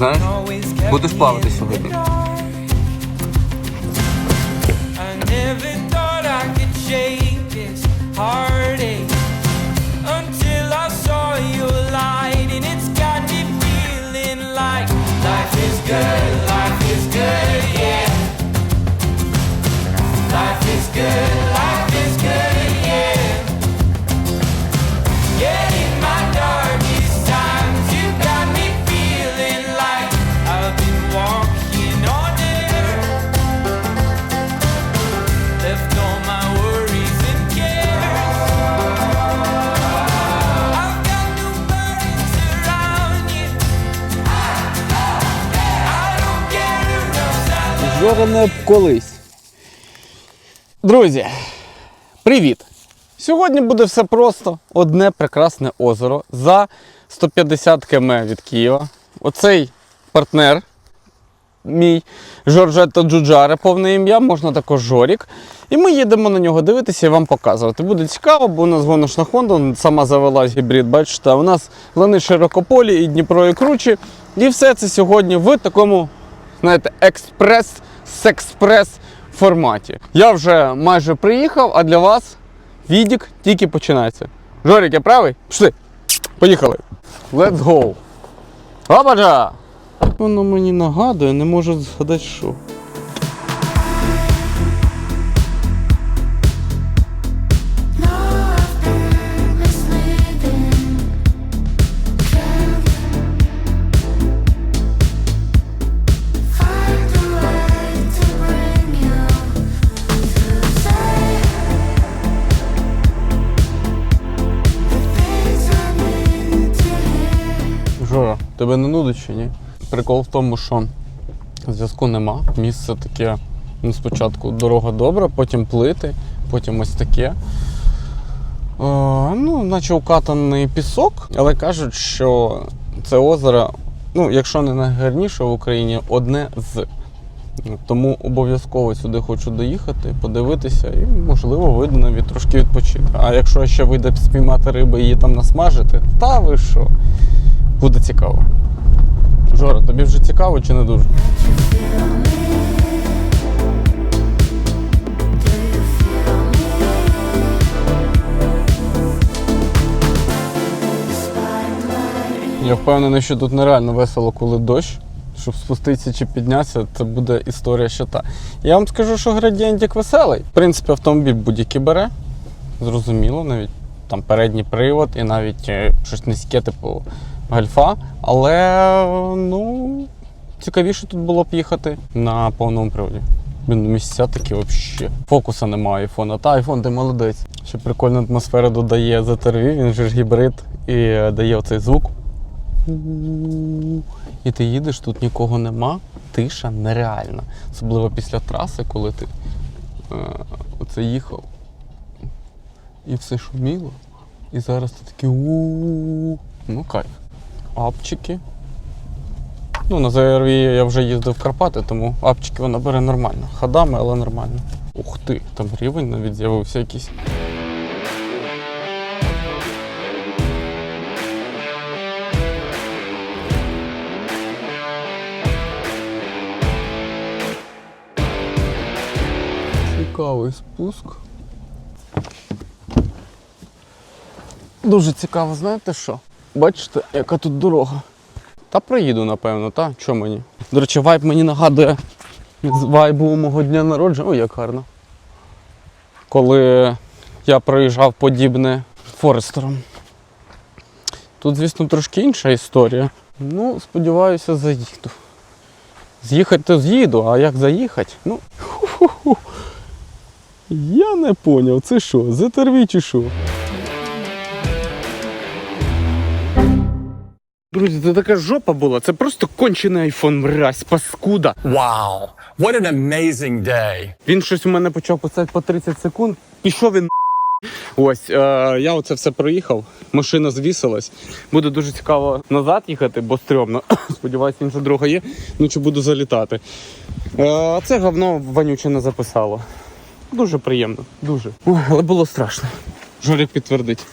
Знаєш? Будеш плавати сьогодні. Б колись. Друзі, привіт! Сьогодні буде все просто. Одне прекрасне озеро за 150 км від Києва. Оцей партнер мій Жоржетто Джуджаре, повне ім'я, можна також Жорік. І ми їдемо на нього дивитися і вам показувати. Буде цікаво, бо у нас гоночна Honda, сама завелась гібрид, бачите, у нас лани широкополі і Дніпро і кручі. І все це сьогодні в такому, знаєте, експрес секспрес форматі. Я вже майже приїхав, а для вас відік тільки починається. Жорік, я правий? Пішли. Поїхали. Let's go. Опаджа! Воно мені нагадує, не можу згадати що. Тебе не нудить чи ні? Прикол в тому, що зв'язку нема. Місце таке, ну, спочатку дорога добра, потім плити, потім ось таке. О, ну, наче укатаний пісок, але кажуть, що це озеро, ну, якщо не найгарніше в Україні, одне з. Тому обов'язково сюди хочу доїхати, подивитися і, можливо, вийду навіть трошки відпочити. А якщо ще вийде спіймати риби і її там насмажити, та ви що? Буде цікаво. Жора, тобі вже цікаво чи не дуже? Я впевнений, що тут нереально весело, коли дощ. Щоб спуститися чи піднятися, це буде історія ще та. Я вам скажу, що градієнтик веселий. В принципі, автомобіль будь-який бере. Зрозуміло, навіть там передній привод і навіть е, щось низьке, типу гальфа. Але ну, цікавіше тут було б їхати на повному приводі. Блін, місця такі взагалі. Фокуса немає айфона. Та айфон, ти молодець. Ще прикольну атмосферу додає ZRV, він же ж гібрид і е, дає оцей звук. І ти їдеш, тут нікого нема, тиша нереальна. Особливо після траси, коли ти е, оце їхав. І все шуміло. І зараз ти такий у Ну, кайф. Апчики. Ну, на ЗРВ я вже їздив в Карпати, тому апчики вона бере нормально. Ходами, але нормально. Ух ти, там рівень навіть з'явився якийсь. Цікавий спуск. Дуже цікаво, знаєте що? Бачите, яка тут дорога. Та проїду, напевно, та? Чо мені? До речі, вайб мені нагадує з вайбу мого дня народження. Ой, як гарно. Коли я проїжджав подібне Форестером. Тут, звісно, трошки інша історія. Ну, сподіваюся, заїду. З'їхати то з'їду, а як заїхати? Ну. ху-ху-ху. Я не поняв, це що, ЗТРВ чи що? Друзі, це така жопа була. Це просто кончений айфон, мразь, паскуда. Wow, what an amazing day. Він щось у мене почав писати по 30 секунд. Пішов він. Ось, е, я оце все проїхав, машина звісилась. Буде дуже цікаво назад їхати, бо стрьомно. Сподіваюсь, інша дорога є. Ну чи буду залітати. Е, а це говно вонюче не записало. Дуже приємно, дуже. Ой, але було страшно. Жорик підтвердить.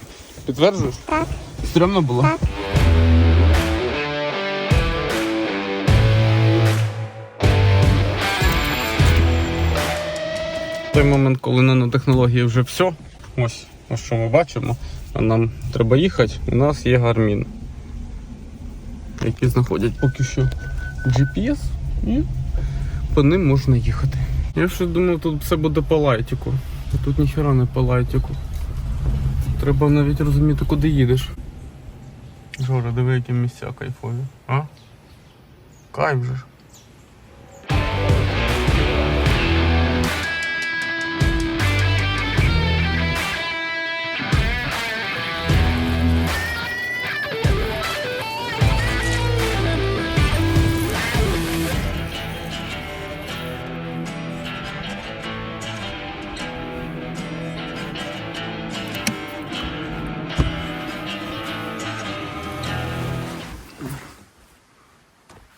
Підтверджуєш? Так. Стрьомно було? Так. Той момент, коли нанотехнології вже все. Ось, ось що ми бачимо. А нам треба їхати. У нас є гармін, які знаходять поки що GPS і по ним можна їхати. Я ще думав, тут все буде по лайтіку. А тут ніхера не по лайтіку. Треба навіть розуміти, куди їдеш. Жора, диви, які місця кайфові. А? Кайф же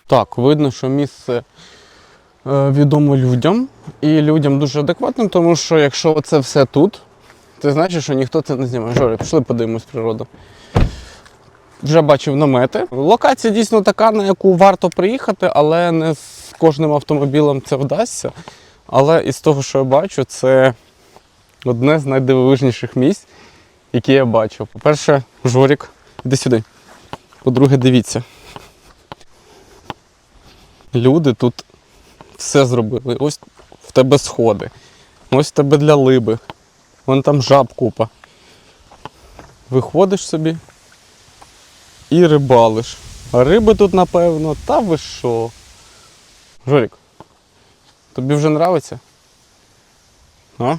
Так, видно, що місце е, відомо людям і людям дуже адекватним, тому що якщо це все тут, це значить, що ніхто це не знімає. Жори, пішли подивимось природу. Вже бачив намети. Локація дійсно така, на яку варто приїхати, але не з кожним автомобілем це вдасться. Але із того, що я бачу, це одне з найдивовижніших місць, які я бачив. По-перше, Жорік, іди сюди. По-друге, дивіться. Люди тут все зробили. Ось в тебе сходи, ось в тебе для либи, вон там жаб купа. Виходиш собі і рибалиш. А риби тут, напевно, та ви що? Жорік, тобі вже нравиться? А?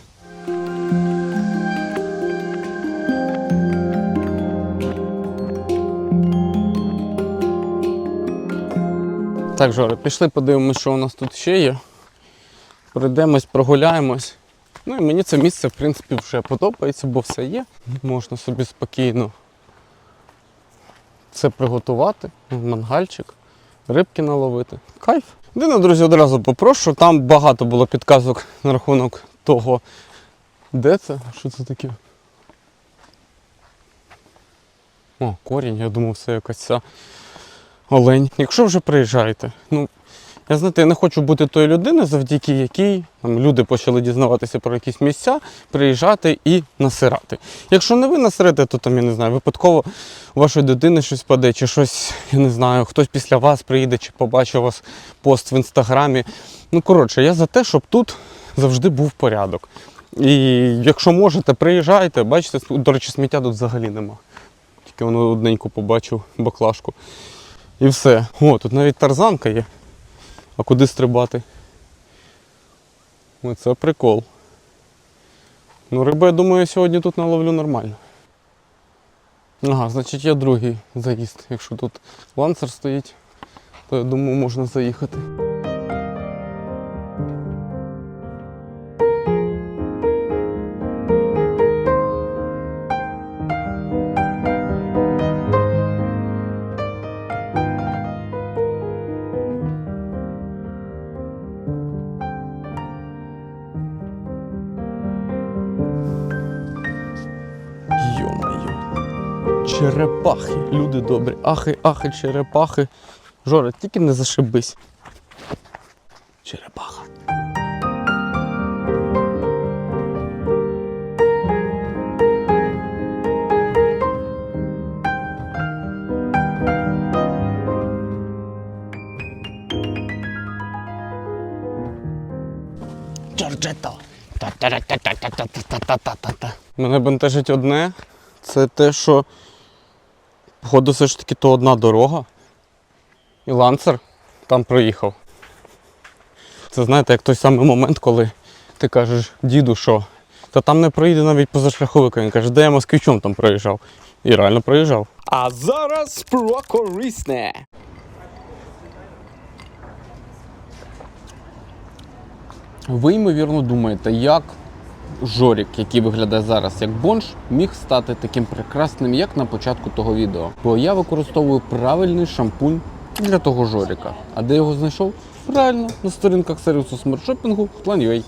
Так, Жора, пішли подивимось, що у нас тут ще є. Пройдемось, прогуляємось. Ну і мені це місце, в принципі, вже подобається, бо все є. Можна собі спокійно це приготувати, мангальчик, рибки наловити. Кайф. Єдине, друзі, одразу попрошу. Там багато було підказок на рахунок того, де це, що це таке. О, корінь, я думав, це якась ця олень. Якщо вже приїжджаєте, ну я знаєте, я не хочу бути тою людиною, завдяки якій там, люди почали дізнаватися про якісь місця, приїжджати і насирати. Якщо не ви насирите, то там, я не знаю, випадково у вашої дитини щось паде, чи щось, я не знаю, хтось після вас приїде, чи побачить у вас пост в інстаграмі. Ну, коротше, я за те, щоб тут завжди був порядок. І якщо можете, приїжджайте, бачите, до речі, сміття тут взагалі нема. Тільки воно одненько побачив баклажку. І все. О, тут навіть тарзанка є. А куди стрибати? Оце прикол. Ну, риби, я думаю, я сьогодні тут наловлю нормально. Ага, значить я другий заїзд. Якщо тут ланцер стоїть, то я думаю, можна заїхати. люди добрі. Ахи, ахи, черепахи. Жора, тільки не зашибись. Черепаха. Джорджетто. Мене бентежить одне. Це те, що походу все ж таки то одна дорога. І ланцер там проїхав. Це знаєте, як той самий момент, коли ти кажеш діду, що та там не проїде навіть позашляховик. Він каже, де я москвичом там проїжджав. І реально проїжджав. А зараз про корисне. Ви, ймовірно, думаєте, як Жорік, який виглядає зараз як бонж, міг стати таким прекрасним, як на початку того відео. Бо я використовую правильний шампунь для того Жоріка. А де його знайшов? Правильно, на сторінках сервісу смартшопінгу Plan.ua.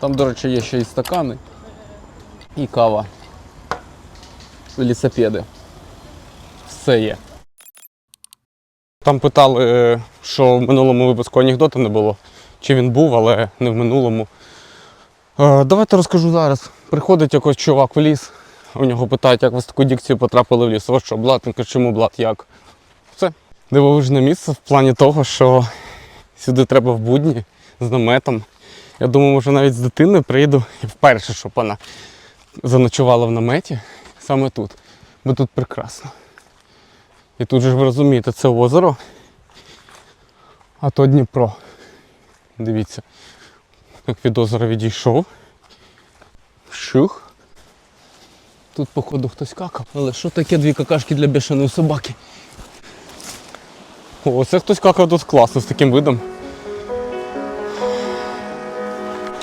Там, до речі, є ще і стакани, і кава, велосипеди. Все є. Там питали, е, що в минулому випуску анекдота не було. Чи він був, але не в минулому. Е, давайте розкажу зараз. Приходить якийсь чувак в ліс, у нього питають, як ви з такою дікцією потрапили в ліс. Ось що, блат? Каже, чому блат, як? Все. Дивовижне місце в плані того, що сюди треба в будні з наметом. Я думаю, може навіть з дитиною прийду і вперше, щоб вона заночувала в наметі саме тут. Бо тут прекрасно. І тут же ж ви розумієте, це озеро, а то Дніпро. Дивіться, як від озера відійшов. Шух. Тут, походу, хтось какав. Але що таке дві какашки для бешеної собаки? О, це хтось какав тут класно з таким видом.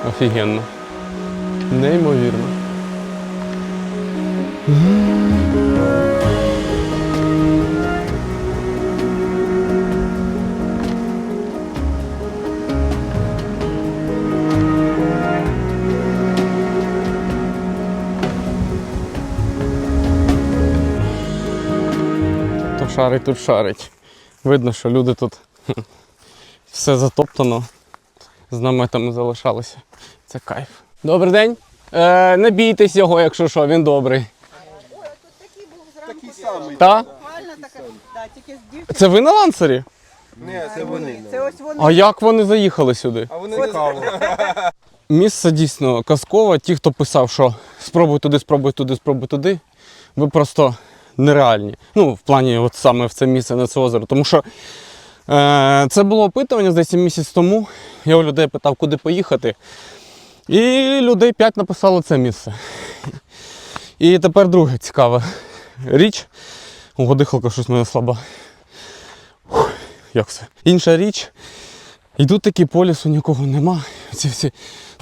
Офігенно. Неймовірно. Шарить, тут шарить. Видно, що люди тут все затоптано, з наметами залишалися. Це кайф. Добрий день. Е, не бійтесь його, якщо що, він добрий. Такий самий. Та? Буквально така, да, тільки з дівчиною. Це ви на лансері? Ні, це вони. Це ось вони. А як вони заїхали сюди? А вони не каву. Місце дійсно казкове. Ті, хто писав, що спробуй туди, спробуй туди, спробуй туди, ви просто нереальні. Ну, в плані, от саме в це місце на це озеро. Тому що е, це було опитування десь місяць тому. Я у людей питав, куди поїхати. І людей 5 написало це місце. І тепер друге цікава річ. Ого, дихалка щось мене слаба. Як це? Інша річ. Йду такі по лісу, нікого нема. Ці всі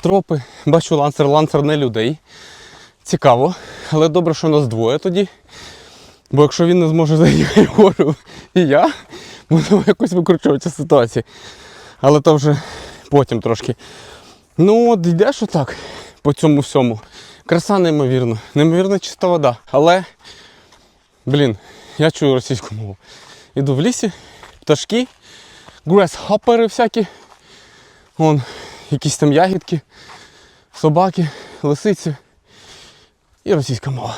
тропи. Бачу ланцер, ланцер не людей. Цікаво. Але добре, що нас двоє тоді. Бо якщо він не зможе заїхати вгору і я, будемо якось викручуватися ситуації. Але то вже потім трошки. Ну от йдеш отак по цьому всьому. Краса неймовірна. Неймовірна чиста вода. Але, блін, я чую російську мову. Іду в лісі, пташки, гресхопери всякі. Вон, якісь там ягідки, собаки, лисиці і російська мова.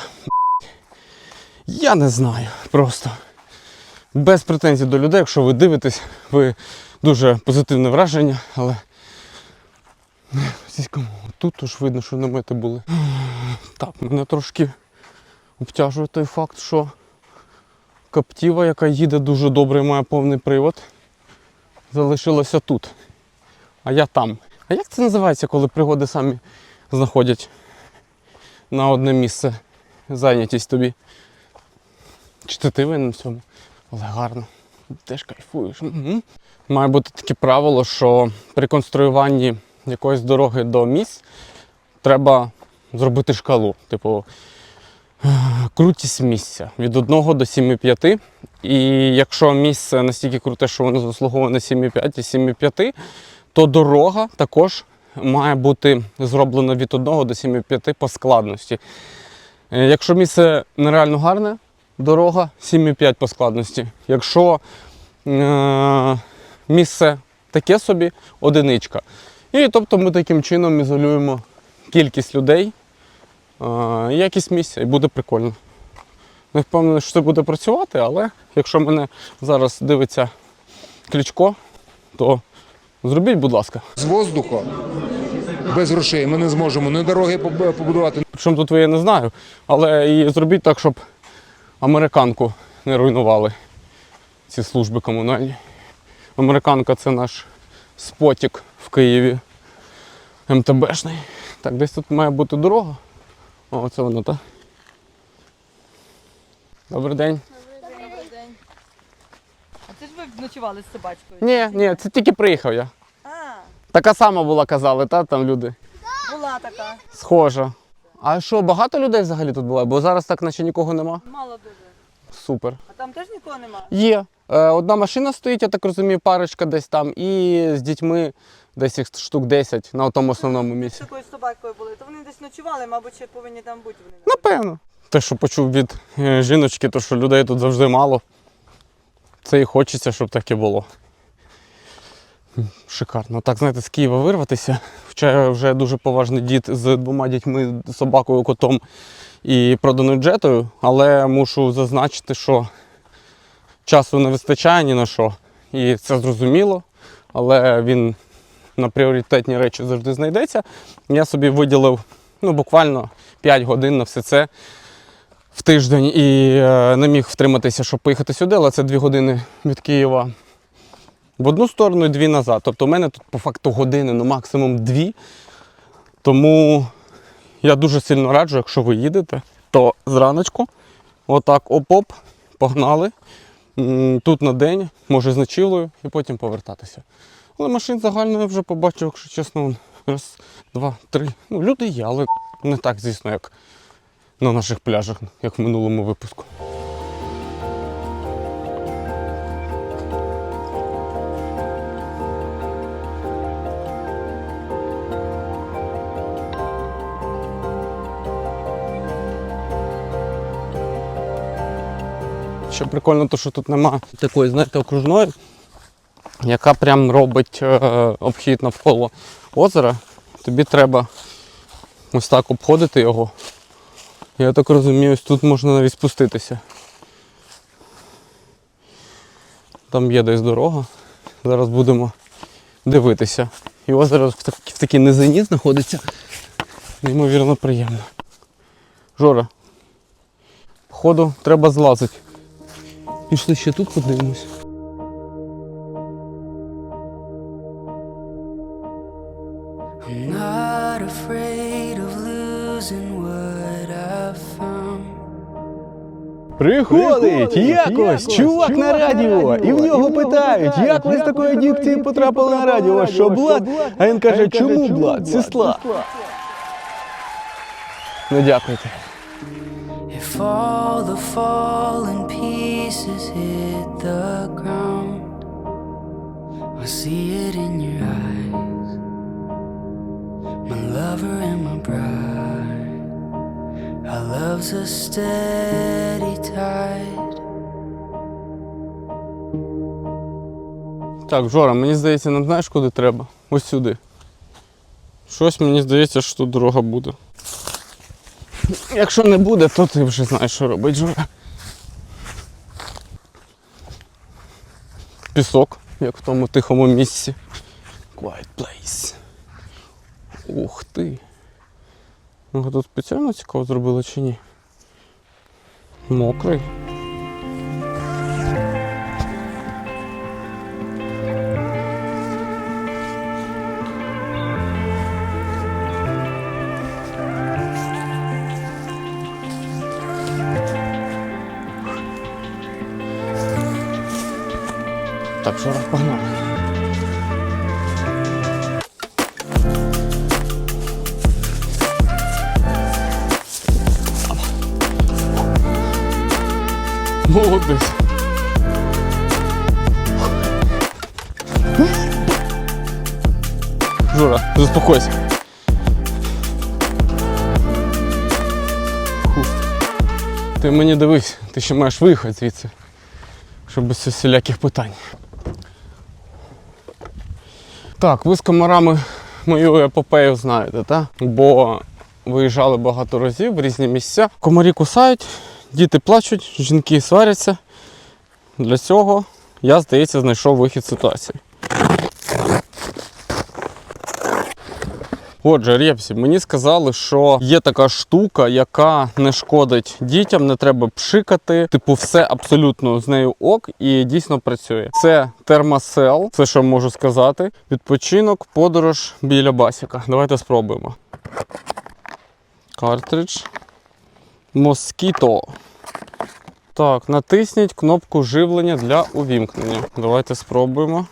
Я не знаю просто. Без претензій до людей, якщо ви дивитесь, ви дуже позитивне враження, але. Тут уж видно, що намети були. Так, мене трошки обтяжує той факт, що Каптіва, яка їде дуже добре і має повний привод, залишилася тут. А я там. А як це називається, коли пригоди самі знаходять на одне місце зайнятість тобі? Чи це ти винен в цьому? Але гарно. Теж кайфуєш. Угу. Має бути таке правило, що при конструюванні якоїсь дороги до місць треба зробити шкалу. Типу, крутість місця від 1 до 7,5. І якщо місце настільки круте, що воно заслуговує на 7,5 і 7,5, то дорога також має бути зроблена від 1 до 7,5 по складності. Е, Якщо місце нереально гарне, дорога 7,5 по складності. Якщо е- місце таке собі, одиничка. І тобто ми таким чином ізолюємо кількість людей е, якість місця, і буде прикольно. Не впевнений, що це буде працювати, але якщо мене зараз дивиться Кличко, то зробіть, будь ласка. з воздуха без грошей ми не зможемо ні дороги побудувати, Причому тут ви я не знаю, але і зробіть так, щоб американку не руйнували ці служби комунальні. Американка це наш спотік в Києві. МТБшний. Так, десь тут має бути дорога. О, оце воно, так? Добрий день. А це ж ви ночували з собачкою? Ні, ні, це тільки приїхав я. А, Така сама була, казали, та там люди. була така. Схожа. А що, багато людей взагалі тут було? Бо зараз так наче нікого нема. Мало дуже. Супер. А там теж нікого нема? Є. Е, одна машина стоїть, я так розумію, парочка десь там, і з дітьми десь їх штук 10 на тому основному З місці. такою собакою були, то вони десь ночували, мабуть, ще повинні там бути вони. Напевно. Те, що почув від е, жіночки, то що людей тут завжди мало. Це і хочеться, щоб таке було. Шикарно. Так, знаєте, з Києва вирватися. Я вже дуже поважний дід з двома дітьми, собакою, котом і проданою джетою, але мушу зазначити, що часу не вистачає ні на що. І це зрозуміло, але він на пріоритетні речі завжди знайдеться. Я собі виділив ну, буквально 5 годин на все це в тиждень і е, не міг втриматися, щоб поїхати сюди, але це 2 години від Києва в одну сторону і дві назад. Тобто у мене тут по факту години, ну максимум дві. Тому я дуже сильно раджу, якщо ви їдете, то зраночку, отак оп-оп, погнали. Тут на день, може з ночівлею, і потім повертатися. Але машин загально я вже побачив, якщо чесно, раз, два, три. Ну, люди є, але не так, звісно, як на наших пляжах, як в минулому випуску. Ще прикольно, то, що тут нема такої, знаєте, окружної, яка прям робить е, обхід навколо озера. Тобі треба ось так обходити його. Я так розумію, тут можна навіть спуститися. Там є десь дорога. Зараз будемо дивитися. І озеро в, так, в такій низині знаходиться. Неймовірно приємно. Жора, походу, треба злазити. Пішли ще тут подивимось. Not afraid of losing what I've found. Приходить якось чувак на радіо, і в нього питають, як ви з такою дікцією потрапили на радіо, що блад? А він каже, чому блад? Сісла. Ну дякуйте. If all the fallen pieces hit the ground, I see it in your eyes, my lover and my bride. Our love's a steady tide. Так, Жора, мені здається, нам знаєш, куди треба? Ось сюди. Щось мені здається, що тут дорога буде. Якщо не буде, то ти вже знаєш, що робить, Жора. Пісок, як в тому тихому місці. Quiet place. Ух ти. Ну, тут спеціально цікаво зробили чи ні? Мокрий. Жора, погнали. Молодець. Жора, заспокойся. Ти мені дивись, ти ще маєш виїхати звідси, щоб без всіляких питань. Так, ви з комарами мою епопею знаєте, так? Бо виїжджали багато разів в різні місця. Комарі кусають, діти плачуть, жінки сваряться. Для цього я, здається, знайшов вихід ситуації. Отже, Рєпсі, мені сказали, що є така штука, яка не шкодить дітям, не треба пшикати. Типу, все абсолютно з нею ок і дійсно працює. Це термосел, це що можу сказати. Відпочинок, подорож біля басіка. Давайте спробуємо. Картридж. Москіто. Так, натисніть кнопку живлення для увімкнення. Давайте спробуємо.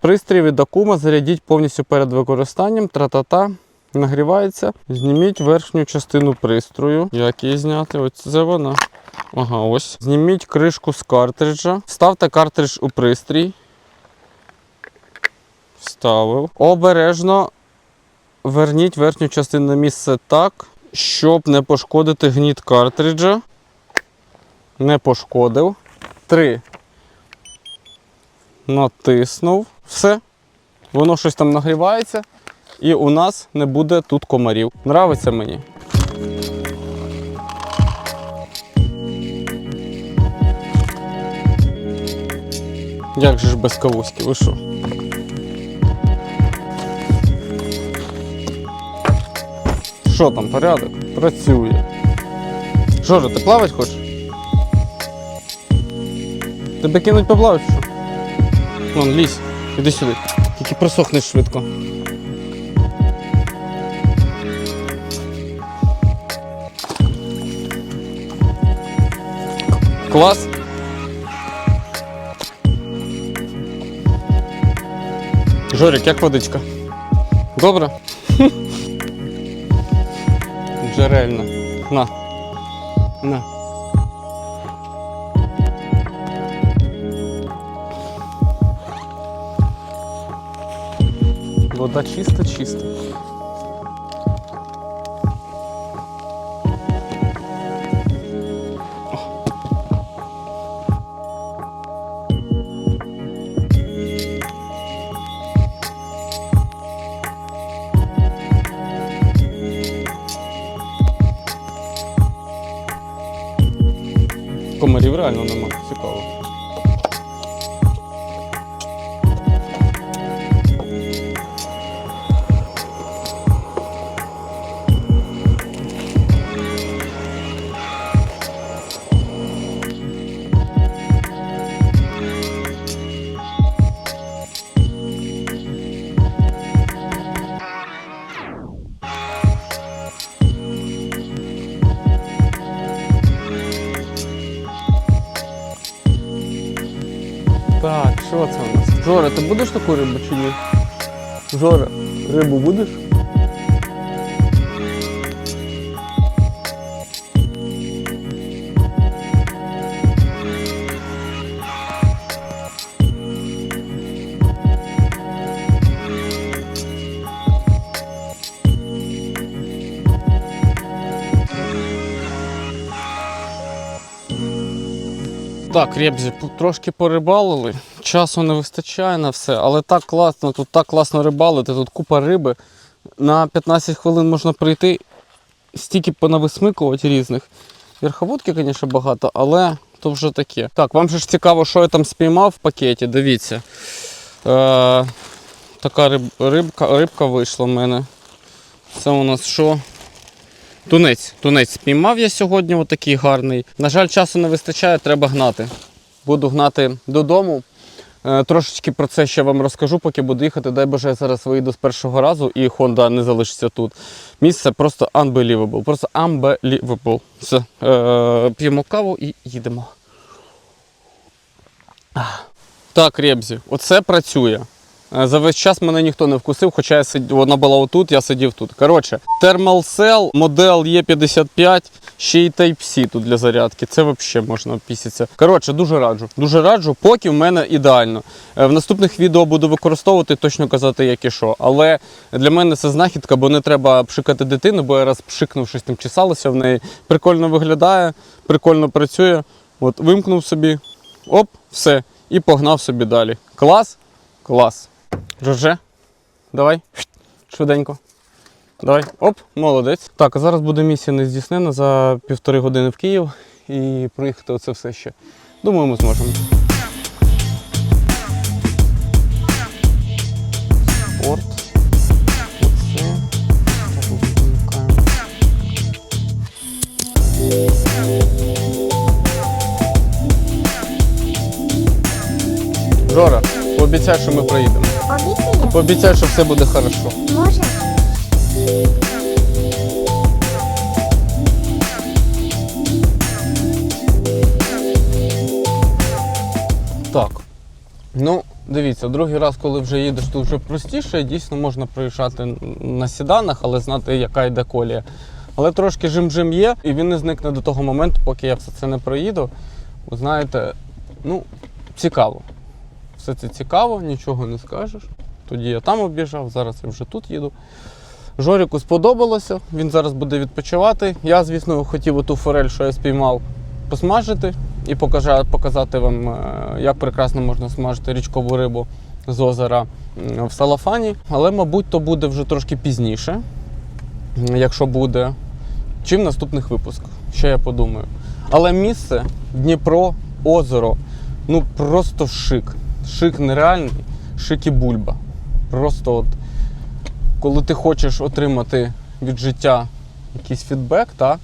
Пристрій від Акума зарядіть повністю перед використанням. Тра-та-та. Нагрівається. Зніміть верхню частину пристрою. Як її зняти? Ось це вона. Ага, ось. Зніміть кришку з картриджа. Вставте картридж у пристрій. Вставив. Обережно верніть верхню частину на місце так, щоб не пошкодити гніт картриджа. Не пошкодив. 3. натиснув. Все. Воно щось там нагрівається, і у нас не буде тут комарів. Нравиться мені. Як же ж без кавуськи, ви що? Що там, порядок? Працює. Жора, ти плавати хочеш? Тебе кинуть поплавати, що? Вон, лізь, іди сюди. Тільки просохнеш швидко. Клас. Жорик, як водичка? Добре? Джерельна. На. На. Вода чиста, чиста. Комарів реально нема. Цікаво. Таку рибу чи ні? Жора, рибу будеш? Так, Ребзі, трошки порибалили. Часу не вистачає на все, але так класно, тут так класно рибалити, тут купа риби. На 15 хвилин можна прийти, стільки понависмикувати різних. Верховодки, звісно, багато, але то вже таке. Так, вам же ж цікаво, що я там спіймав в пакеті, дивіться. Е, така риб, рибка, рибка вийшла в мене. Це у нас що? Тунець. Тунець спіймав я сьогодні, отакий гарний. На жаль, часу не вистачає, треба гнати. Буду гнати додому. Е, Трошечки про це ще вам розкажу, поки буду їхати. Дай Боже, я зараз вийду з першого разу і Honda не залишиться тут. Місце просто unbelievable. Просто unbelievable. Все. Е, п'ємо каву і їдемо. Так, Ребзі, оце працює. Е, За весь час мене ніхто не вкусив, хоча я сид... вона була отут, я сидів тут. Коротше, Cell, модель Е55, ще й Type-C тут для зарядки. Це взагалі можна пісяться. Коротше, дуже раджу. Дуже раджу, поки в мене ідеально. Е, В наступних відео буду використовувати, точно казати, як і що. Але для мене це знахідка, бо не треба пшикати дитину, бо я раз пшикнув, щось там чесалося в неї. Прикольно виглядає, прикольно працює. От вимкнув собі, оп, все. І погнав собі далі. Клас? Клас. Жорже, давай, швиденько. Давай, оп, молодець. Так, а зараз буде місія не здійснена за півтори години в Київ і проїхати оце все ще. Думаю, ми зможемо. Спорт. Оце. Жора, пообіцяй, що ми проїдемо. Обіцяє? Пообіцяй, що все буде хорошо. Може? Так. Ну, дивіться, другий раз, коли вже їдеш, то вже простіше. Дійсно можна проїжджати на сіданах, але знати, яка йде колія. Але трошки жим-жим є, і він не зникне до того моменту, поки я все це не проїду. Ви знаєте, ну, цікаво. Все це цікаво, нічого не скажеш. Тоді я там об'їжджав, зараз я вже тут їду. Жоріку сподобалося, він зараз буде відпочивати. Я, звісно, хотів оту форель, що я спіймав, посмажити і показати вам, е, як прекрасно можна смажити річкову рибу з озера в салафані. Але, мабуть, то буде вже трошки пізніше, якщо буде, чи в наступних випусках. Ще я подумаю. Але місце Дніпро, озеро, ну просто шик. Шик нереальний, шик і бульба. Просто от коли ти хочеш отримати від життя якийсь фідбек, та,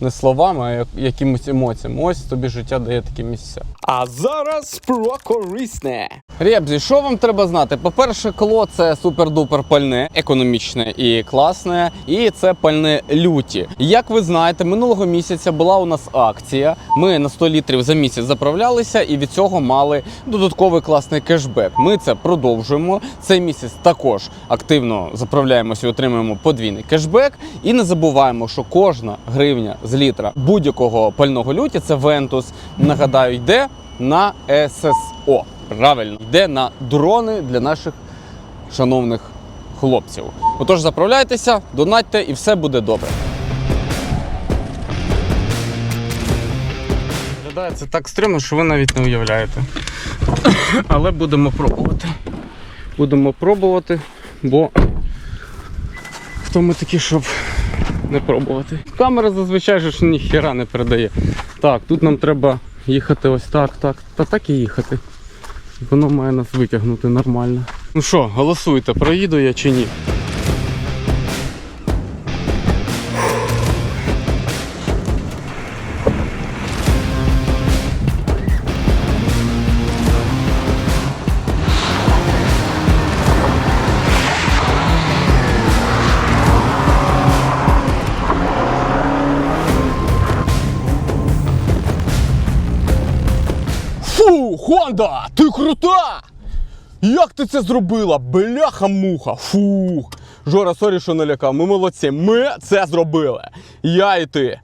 не словами, а якимось емоціями. Ось тобі життя дає такі місця. А зараз про корисне. Ребзі, що вам треба знати? По-перше, кло це супер-дупер пальне, економічне і класне, і це пальне люті. Як ви знаєте, минулого місяця була у нас акція. Ми на 100 літрів за місяць заправлялися і від цього мали додатковий класний кешбек. Ми це продовжуємо. Цей місяць також активно заправляємося і отримуємо подвійний кешбек. І не забуваємо, що кожна гривня з літра будь-якого пального люті це Вентус. Нагадаю, йде на ССО. Правильно, йде на дрони для наших шановних хлопців. Отож, заправляйтеся, донатьте і все буде добре. Виглядає це так стримно, що ви навіть не уявляєте. Але будемо пробувати. Будемо пробувати, бо хто ми такі, щоб не пробувати. Камера зазвичай ж ніхіра не передає. Так, тут нам треба їхати ось так, так, та так і їхати. Воно має нас витягнути нормально. Ну що, голосуйте, проїду я чи ні? Хонда, ти крута! Як ти це зробила? Бляха-муха! Фух! Жора, сорі, що налякав. Ми молодці. Ми це зробили. Я і ти.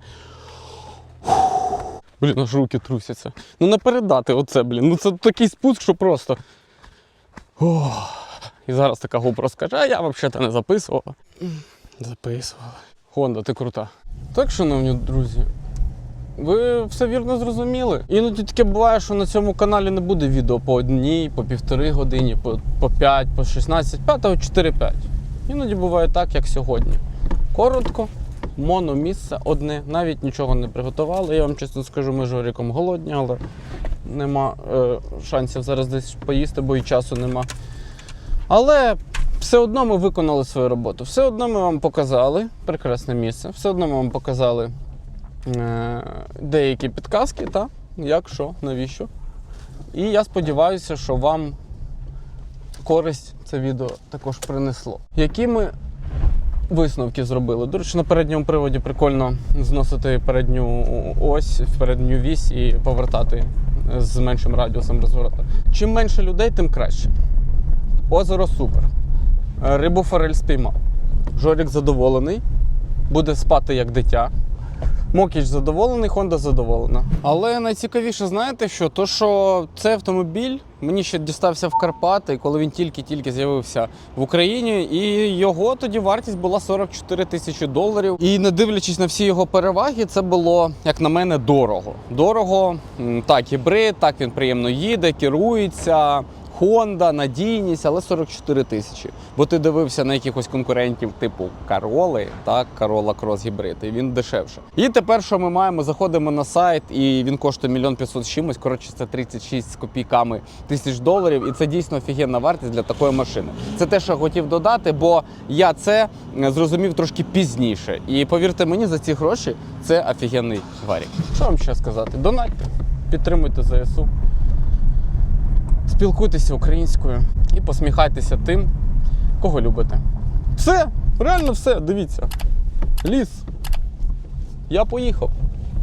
Фух. Блін, аж руки трусяться. Ну не передати оце, блін. Ну це такий спуск, що просто. Ох. І зараз така GoPro скаже, а я взагалі не записувала. Записувала. Хонда, ти крута. Так, шановні друзі, ви все вірно зрозуміли. Іноді таке буває, що на цьому каналі не буде відео по одній, по півтори годині, по, по 5, по 16, 5, 4-5. Іноді буває так, як сьогодні. Коротко, моно місце одне, навіть нічого не приготували. Я вам чесно скажу, ми Жоріком голодні, але нема е, шансів зараз десь поїсти, бо і часу нема. Але все одно ми виконали свою роботу. Все одно ми вам показали прекрасне місце, все одно ми вам показали деякі підказки, та? як, що, навіщо. І я сподіваюся, що вам користь це відео також принесло. Які ми висновки зробили? До речі, на передньому приводі прикольно зносити передню ось, передню вісь і повертати з меншим радіусом розвороту. Чим менше людей, тим краще. Озеро супер. Е, Рибу форель спіймав. Жорік задоволений. Буде спати як дитя. Мокіч задоволений, Honda задоволена. Але найцікавіше, знаєте що? То, що цей автомобіль мені ще дістався в Карпати, коли він тільки-тільки з'явився в Україні, і його тоді вартість була 44 тисячі доларів. І не дивлячись на всі його переваги, це було, як на мене, дорого. Дорого, так, гібрид, так він приємно їде, керується. Honda, надійність, але 44 тисячі. Бо ти дивився на якихось конкурентів типу Кароли, так, Corolla Cross Hybrid, і він дешевше. І тепер, що ми маємо, заходимо на сайт, і він коштує мільйон 500 з чимось. Коротше, це 36 з копійками тисяч доларів. І це дійсно офігенна вартість для такої машини. Це те, що я хотів додати, бо я це е, зрозумів трошки пізніше. І повірте мені, за ці гроші це офігенний варік. Що вам ще сказати? Донатьте, підтримуйте ЗСУ. Спілкуйтеся українською і посміхайтеся тим, кого любите. Все, реально все, дивіться. Ліс. Я поїхав.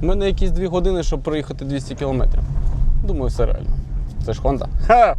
У мене якісь дві години, щоб проїхати 200 кілометрів. Думаю, все реально. Це ж Хонда. Ха!